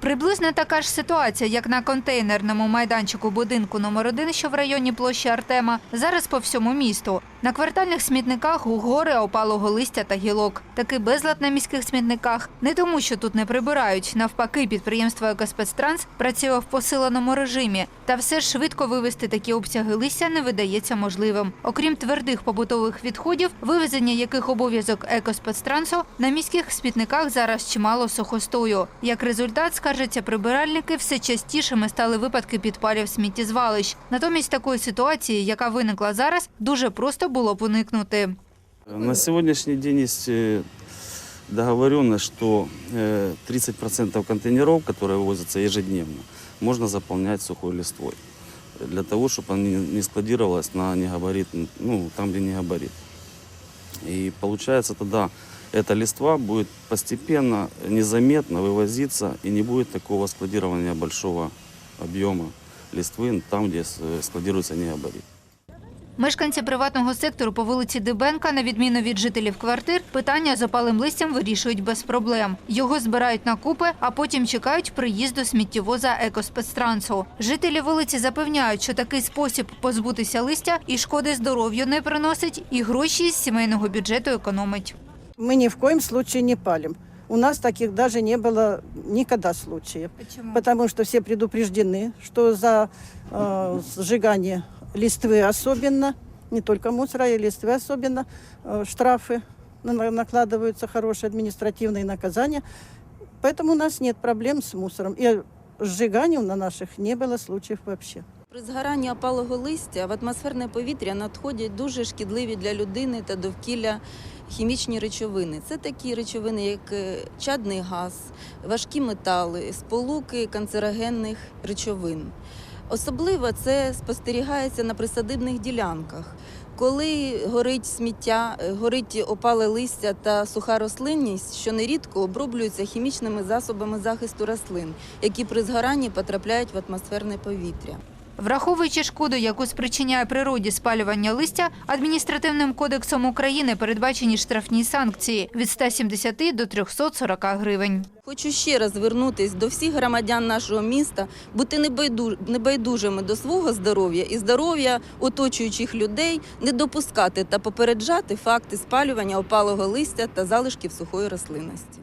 Приблизно така ж ситуація, як на контейнерному майданчику будинку номер 1 що в районі площі Артема, зараз по всьому місту. На квартальних смітниках у гори опалого листя та гілок. Такий безлад на міських смітниках не тому, що тут не прибирають. Навпаки, підприємство «Екоспецтранс» працює в посиленому режимі. Та все ж швидко вивезти такі обсяги листя не видається можливим. Окрім твердих побутових відходів, вивезення яких обов'язок «Екоспецтрансу», на міських смітниках зараз чимало сухостою. Як результат, скаржаться прибиральники, все частішими стали випадки підпалів сміттєзвалищ. Натомість такої ситуації, яка виникла зараз, дуже просто було б уникнути. На сегодняшний день есть э, договоренность, что э, 30% контейнеров, которые вывозятся ежедневно, можно заполнять сухой листвой. Для того, чтобы они не складировалось на негабарит, ну, там, где не габарит. И получается тогда эта листва будет постепенно, незаметно вывозиться, и не будет такого складирования большого объема листвы там, где э, складируется негабарит. Мешканці приватного сектору по вулиці Дибенка, на відміну від жителів квартир, питання з опалим листям вирішують без проблем. Його збирають на купи, а потім чекають приїзду сміттєвоза екоспецтрансу. Жителі вулиці запевняють, що такий спосіб позбутися листя і шкоди здоров'ю не приносить, і гроші з сімейного бюджету економить. Мы ни в коем случае не палим. У нас таких даже не было никогда случаев. Потому что все предупреждены, что за э, сжигание листвы особенно, не только мусора, и листвы особенно, э, штрафы на- накладываются, хорошие административные наказания. Поэтому у нас нет проблем с мусором. И сжиганием на наших не было случаев вообще. При згоранні опалого листя в атмосферне повітря надходять дуже шкідливі для людини та довкілля хімічні речовини. Це такі речовини, як е, чадний газ, важкі метали, сполуки канцерогенних речовин. Особливо це спостерігається на присадибних ділянках. Коли горить сміття, е, горить опале листя та суха рослинність, що нерідко оброблюються хімічними засобами захисту рослин, які при згоранні потрапляють в атмосферне повітря. Враховуючи шкоду, яку спричиняє природі спалювання листя, адміністративним кодексом України передбачені штрафні санкції від 170 до 340 гривень. Хочу ще раз звернутися до всіх громадян нашого міста, бути небайду- небайдужими до свого здоров'я і здоров'я оточуючих людей, не допускати та попереджати факти спалювання опалого листя та залишків сухої рослинності.